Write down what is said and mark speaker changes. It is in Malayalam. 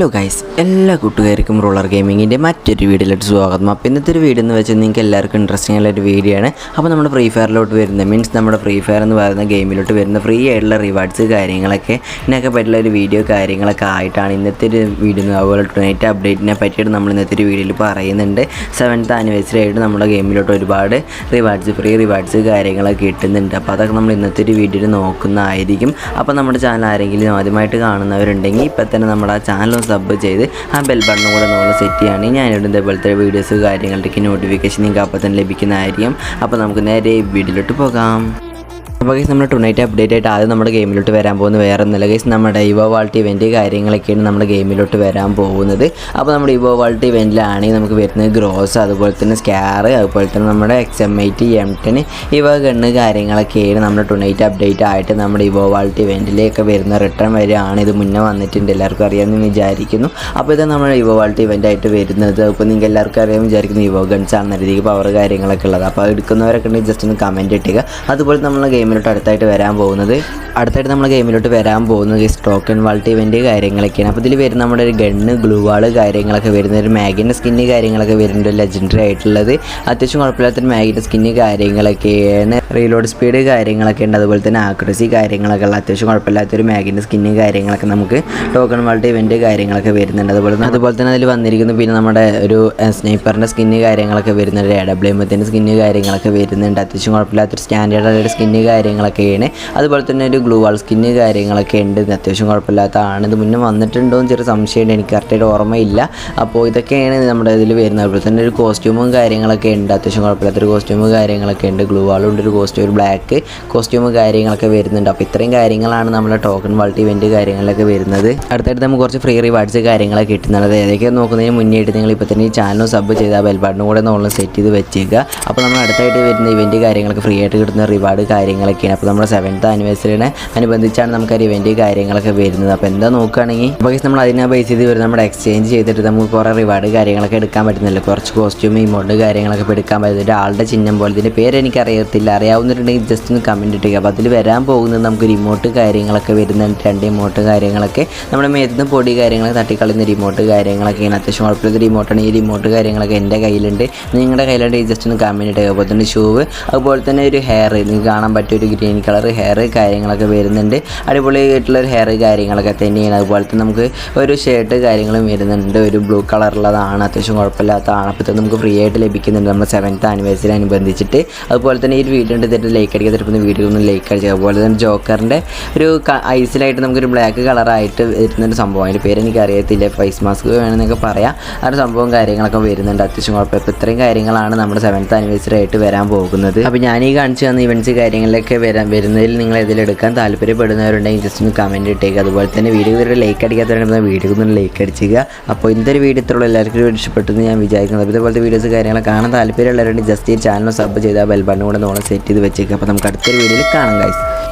Speaker 1: ഹലോ ഗൈസ് എല്ലാ കൂട്ടുകാർക്കും റൂളർ ഗെയിമിങ്ങിന്റെ മറ്റൊരു വീഡിയോയിലോട്ട് സ്വാഗതം. അപ്പോൾ ഇന്നത്തെ ഒരു വീഡിയോ എന്ന് വെച്ചാൽ നിങ്ങൾക്ക് എല്ലാവർക്കും ഇൻട്രസ്റ്റിംഗ് ആയിട്ടുള്ള ഒരു വീഡിയോ ആണ് അപ്പോൾ നമ്മുടെ ഫ്രീ ഫയറിലോട്ട് വരുന്ന മീൻസ് നമ്മുടെ ഫ്രീ ഫയർ എന്ന് പറയുന്ന ഗെയിമിലോട്ട് വരുന്ന ഫ്രീ ആയിട്ടുള്ള റിവാർഡ്സ് കാര്യങ്ങളൊക്കെ ഇതിനൊക്കെ പറ്റിയുള്ള ഒരു വീഡിയോ കാര്യങ്ങളൊക്കെ ആയിട്ടാണ് ഇന്നത്തെ ഒരു വീഡിയോ അതുപോലെ ടൊണൈറ്റ് അപ്ഡേറ്റിനെ പറ്റിയിട്ട് നമ്മൾ ഇന്നത്തെ ഒരു വീഡിയോയിൽ പറയുന്നുണ്ട്. സെവൻത്ത് ആനിവേഴ്സറി ആയിട്ട് നമ്മുടെ ഗെയിമിലോട്ട് ഒരുപാട് റിവാർഡ്സ് ഫ്രീ റിവാർഡ്സ് കാര്യങ്ങളൊക്കെ കിട്ടുന്നുണ്ട്. അപ്പോൾ അതൊക്കെ നമ്മൾ ഇന്നത്തെ ഒരു വീഡിയോയിൽ നോക്കുന്നതായിരിക്കും. അപ്പോൾ നമ്മുടെ ചാനൽ ആരെങ്കിലും ആദ്യമായിട്ട് കാണുന്നവരുണ്ടെങ്കിൽ ഇപ്പം തന്നെ നമ്മുടെ ആ ചാനൽ സബ് ചെയ്ത് ആ ബെൽ ബട്ടണും കൂടെ നമ്മൾ സെറ്റ് ചെയ്യുകയാണെങ്കിൽ ഞാനിവിടെ ഇതേപോലത്തെ വീഡിയോസ് കാര്യങ്ങളുടെയൊക്കെ നോട്ടിഫിക്കേഷൻ നിങ്ങൾക്ക് അപ്പോൾ തന്നെ ലഭിക്കുന്നതായിരിക്കും. അപ്പോൾ നമുക്ക് നേരെ ഈ വീഡിയോയിലോട്ട് പോകാം. അപ്പോൾ ഗൈസ് നമ്മൾ ടുണൈറ്റ് അപ്ഡേറ്റ് ആയിട്ട് ആദ്യം നമ്മുടെ ഗെയിമിലോട്ട് വരാൻ പോകുന്ന വേറെ ഒന്നല്ല ഗൈസ് നമ്മുടെ ഇവോ വാൾട്ട് ഇവന്റ് കാര്യങ്ങളൊക്കെയാണ് നമ്മുടെ ഗെയിമിലോട്ട് വരാൻ പോകുന്നത്. അപ്പോൾ നമ്മുടെ ഇവോ വാൾട്ട് ഇവന്റിലാണെങ്കിൽ നമുക്ക് വരുന്നത് ഗ്രോസ് അതുപോലെ തന്നെ സ്കാർ അതുപോലെ തന്നെ നമ്മുടെ X M I T M ten ഇവ ഗണ്ണ് കാര്യങ്ങളൊക്കെയാണ് നമ്മുടെ ടുണൈറ്റ് അപ്ഡേറ്റ് ആയിട്ട് നമ്മുടെ ഇവോ വാൾട്ട് ഇവന്റിലേക്ക് വരുന്ന റിട്ടേൺ വരെയാണ് ഇത് മുന്നേ വന്നിട്ടുണ്ട്. എല്ലാവർക്കും അറിയാമെന്ന് വിചാരിക്കുന്നു. അപ്പോൾ ഇത് നമ്മുടെ ഇവോ വാൾട്ട് ഇവന്റ് ആയിട്ട് വരുന്നത്. അപ്പോൾ നിങ്ങൾക്ക് എല്ലാവർക്കും അറിയാൻ വിചാരിക്കുന്നു ഇവോ ഗൺസ് ആണെന്ന രീതിക്ക് പവർ കാര്യങ്ങളൊക്കെ ഉള്ളത്. അപ്പോൾ എടുക്കുന്നവരൊക്കെ ഉണ്ടെങ്കിൽ ജസ്റ്റ് ഒന്ന് കമന്റ് ഇട്ടുക അതുപോലെ നമ്മളെ ഗെയിമിലോട്ട് അടുത്തായിട്ട് വരാൻ പോകുന്നത്. അടുത്തായിട്ട് നമ്മൾ ഗെയിമിലോട്ട് വരാൻ പോകുന്നത് ടോക്കൺ വാൾട്ട് ഇവന്റ് കാര്യങ്ങളൊക്കെയാണ്. അപ്പോൾ ഇതിൽ വരുന്ന നമ്മുടെ ഒരു ഗണ്ണ് ഗ്ലൂ വാൾ കാര്യങ്ങളൊക്കെ വരുന്ന ഒരു മാഗിന്റെ സ്കിന്ന് കാര്യങ്ങളൊക്കെ വരുന്നുണ്ട് ലെജൻഡറി ആയിട്ടുള്ളത്. അത്യാവശ്യം കുഴപ്പമില്ലാത്തൊരു മാഗിന്റെ സ്കിന്ന് കാര്യങ്ങളൊക്കെയാണ്. റീലോഡ് സ്പീഡ് കാര്യങ്ങളൊക്കെ ഉണ്ട്. അതുപോലെ തന്നെ ആക്യുറസി കാര്യങ്ങളൊക്കെ ഉള്ള അത്യാവശ്യം കുഴപ്പമില്ലാത്തൊരു മാഗിന്റെ സ്കിന്ന് കാര്യങ്ങളൊക്കെ നമുക്ക് ടോക്കൺ വാൾട്ട് ഇവന്റ് കാര്യങ്ങളൊക്കെ വരുന്നുണ്ട്. അതുപോലെ തന്നെ അതുപോലെ തന്നെ അതിൽ വന്നിരിക്കുന്നു പിന്നെ നമ്മുടെ ഒരു സ്നൈപ്പറിന്റെ സ്കിന്ന് കാര്യങ്ങളൊക്കെ വരുന്നുണ്ട്. എ ഡബ്ല്യു എമ്മത്തിന്റെ സ്കിന്ന് കാര്യങ്ങളൊക്കെ വരുന്നുണ്ട്. അത്യാവശ്യം കുഴപ്പമില്ലാത്തൊരു സ്റ്റാൻഡേർഡ് ആയിട്ട് സ്കിന്ന് കാര്യങ്ങളൊക്കെയാണ് അതുപോലെ തന്നെ ഒരു ഗ്ലൂ വാൾ സ്കിന്ന് കാര്യങ്ങളൊക്കെ ഉണ്ട്. അത്യാവശ്യം കുഴപ്പമില്ലാത്തതാണ് ഇത് മുന്നേ വന്നിട്ടുണ്ടോ എന്ന് ചെറിയ സംശയമുണ്ട്. എനിക്ക് കറക്റ്റായിട്ട് ഓർമ്മയില്ല. അപ്പോൾ ഇതൊക്കെയാണ് നമ്മുടെ ഇതിൽ വരുന്നത്. അതുപോലെ തന്നെ ഒരു കോസ്റ്റ്യൂമും കാര്യങ്ങളൊക്കെ ഉണ്ട്. അത്യാവശ്യം കുഴപ്പമില്ലാത്തൊരു കോസ്റ്റ്യൂം കാര്യങ്ങളൊക്കെ ഉണ്ട്. ഗ്ലൂ വാളുണ്ട് ഒരു കോസ്റ്റ്യൂം ഒരു ബ്ലാക്ക് കോസ്റ്റ്യൂം കാര്യങ്ങളൊക്കെ വരുന്നുണ്ട്. അപ്പോൾ ഇത്രയും കാര്യങ്ങളാണ് നമ്മുടെ ടോക്കൺ വാൾട്ട് ഇവന്റ് കാര്യങ്ങളൊക്കെ വരുന്നത്. അടുത്തായിട്ട് നമുക്ക് കുറച്ച് ഫ്രീ റിവാർഡ്സ് കാര്യങ്ങളൊക്കെ കിട്ടുന്നുള്ളത് ഏതൊക്കെ നോക്കുന്നതിന് മുന്നേയിട്ട് നിങ്ങൾ ഇപ്പോൾ തന്നെ ഈ ചാനൽ സബ് ചെയ്ത ബെൽബാട്ടിനും കൂടെ നമ്മൾ സെറ്റ് ചെയ്ത് വെച്ചേക്കുക. അപ്പോൾ നമ്മൾ അടുത്തായിട്ട് വരുന്ന ഇവന്റ് കാര്യങ്ങളൊക്കെ ഫ്രീ ആയിട്ട് കിട്ടുന്ന റിവാർഡ് കാര്യങ്ങളൊക്കെയാണ് അപ്പോൾ നമ്മുടെ സെവൻത്ത് ആനിവേഴ്സറിനെ അനുബന്ധിച്ചാണ് നമുക്ക് ആ ഇവന്റ് കാര്യങ്ങളൊക്കെ വരുന്നത്. അപ്പോൾ എന്താ നോക്കുകയാണെങ്കിൽ അപ്പോൾ നമ്മൾ അതിനെ ബേസ് ചെയ്ത് വരും നമ്മുടെ എക്സ്ചേഞ്ച് ചെയ്തിട്ട് നമുക്ക് കുറേ റിവാർഡ് കാര്യങ്ങളൊക്കെ എടുക്കാൻ പറ്റുന്നില്ല? കുറച്ച് കോസ്റ്റ്യൂം ഇമോട്ട് കാര്യങ്ങളൊക്കെ ഇപ്പോൾ എടുക്കാൻ പറ്റുന്നുണ്ട് ആളുടെ ചിഹ്നം പോലെ. ഇതിന്റെ പേര് എനിക്ക് അറിയത്തില്ല. അറിയാവുന്നിട്ടുണ്ടെങ്കിൽ ജസ്റ്റ് ഒന്ന് കമന്റ് ഇട്ടുക അപ്പോൾ അതിൽ വരാൻ പോകുന്നത് നമുക്ക് റിമോട്ട് കാര്യങ്ങളൊക്കെ വരുന്നുണ്ട്. രണ്ട് ഇമോട്ട് കാര്യങ്ങളൊക്കെ. നമ്മുടെ മേത്തുനിന്ന് പൊടി കാര്യങ്ങളൊക്കെ തട്ടിക്കളയുന്ന റിമോട്ട് കാര്യങ്ങളൊക്കെ ഇങ്ങനെ അത്യാവശ്യം കുഴപ്പമില്ലാത്ത റിമോട്ടാണ് ഈ റിമോട്ട് കാര്യങ്ങളൊക്കെ എന്റെ കയ്യിലുണ്ട്. നിങ്ങളുടെ കയ്യിലുണ്ടെങ്കിൽ ജസ്റ്റ് ഒന്ന് കമന്റ് ഇട്ടുക അതുപോലെ തന്നെ ഷൂവ് അതുപോലെ തന്നെ ഒരു ഹെയർ നിങ്ങൾക്ക് കാണാൻ പറ്റിയ ഒരു ഗ്രീൻ കളർ ഹെയർ കാര്യങ്ങളൊക്കെ വരുന്നുണ്ട്. അടിപൊളിയായിട്ടുള്ള ഒരു ഹെയർ കാര്യങ്ങളൊക്കെ തന്നെയാണ്. അതുപോലെ തന്നെ നമുക്ക് ഒരു ഷർട്ട് കാര്യങ്ങളും വരുന്നുണ്ട്. ഒരു ബ്ലൂ കളറുള്ളതാണ് അത്യാവശ്യം കുഴപ്പമില്ലാത്തതാണ്. അപ്പോൾ നമുക്ക് ഫ്രീ ആയിട്ട് ലഭിക്കുന്നുണ്ട്. നമ്മുടെ സെവൻത്ത് ആനിവേഴ്സറി അനുബന്ധിച്ചിട്ട്. അതുപോലെ തന്നെ ഈ ഒരു വീഡിയോ ഉണ്ട് ഇതിന്റെ ലൈക്ക് അടിക്കാൻ തരുന്ന വീഡിയോ ഒന്ന് ലൈക്ക് അടിക്കുക അതുപോലെ തന്നെ ജോക്കറിന്റെ ഒരു ഐസിലായിട്ട് നമുക്കൊരു ബ്ലാക്ക് കളറായിട്ട് വരുന്നൊരു സംഭവം. അതിന്റെ പേര് എനിക്ക് അറിയത്തില്ല. ഫേസ് മാസ്ക് വേണമെന്നൊക്കെ പറയാം. ആ ഒരു സംഭവം കാര്യങ്ങളൊക്കെ വരുന്നുണ്ട്. അത്യാവശ്യം കുഴപ്പമില്ല. ഇപ്പോൾ ഇത്രയും കാര്യങ്ങളാണ് നമ്മുടെ സെവൻത്ത് ആനിവേഴ്സറി ആയിട്ട് വരാൻ പോകുന്നത്. അപ്പോൾ ഞാൻ ഈ കാണിച്ചു തന്ന ഇവന്റ്സ് കാര്യങ്ങളിലൊക്കെ വരാൻ വരുന്നതിൽ നിങ്ങൾ ഇതിലെടുക്കാൻ താല്പര്യപ്പെടുന്നവരുണ്ടെങ്കിൽ ജസ്റ്റ് ഒന്ന് കമന്റ് ഇട്ടേക്കുക അതുപോലെ തന്നെ വീഡിയോ ഇതുവരെ ലൈക്ക് അടിക്കാത്തവരുണ്ടെങ്കിൽ വീഡിയോ ഒന്ന് ലൈക്ക് അടിച്ചുക. അപ്പോൾ ഇന്നൊരു വീഡിയോ ഇത്രയുള്ള. എല്ലാവർക്കും ഇഷ്ടപ്പെട്ടെന്ന് ഞാൻ വിചാരിക്കുന്നത് അപ്പോൾ ഇതുപോലത്തെ വീഡിയോസ് കാര്യങ്ങൾ കാണാൻ താല്പര്യമുള്ളവരുണ്ടെങ്കിൽ ജസ്റ്റ് ഈ ചാനൽ സബ് ചെയ്താൽ ബെൽ കൂടെ നമ്മൾ സെറ്റ് ചെയ്ത് വെച്ചേക്കുക അപ്പോൾ നമുക്ക് അടുത്തൊരു വീഡിയോയിൽ കാണാം ഗൈസ്